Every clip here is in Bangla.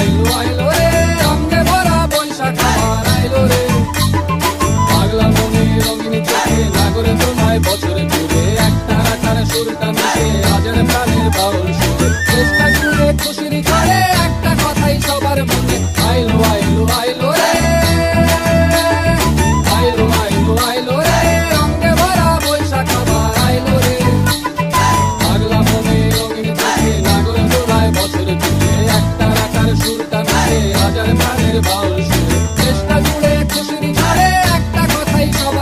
আইলো আইলো রে রঙে ভরা বৈশাখ আমার আইলো বছরে জুড়ে একটা সুরটা মিশে, রাজের প্রাণের বাউল সুরে। চেষ্টা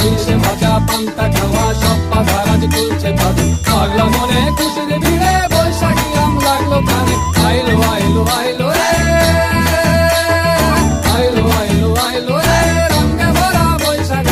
মিলছে ভাজা পান্তা, খাওয়া সব পাখা রাজ তুলছে ভাবি পাগলা মনে খুশির ভিড়ে বৈশাখী আম লাগল কানে আইলো আইলো আইলো রে। আইলো আইলো আইলো রে। রঙে ভরা বৈশাখ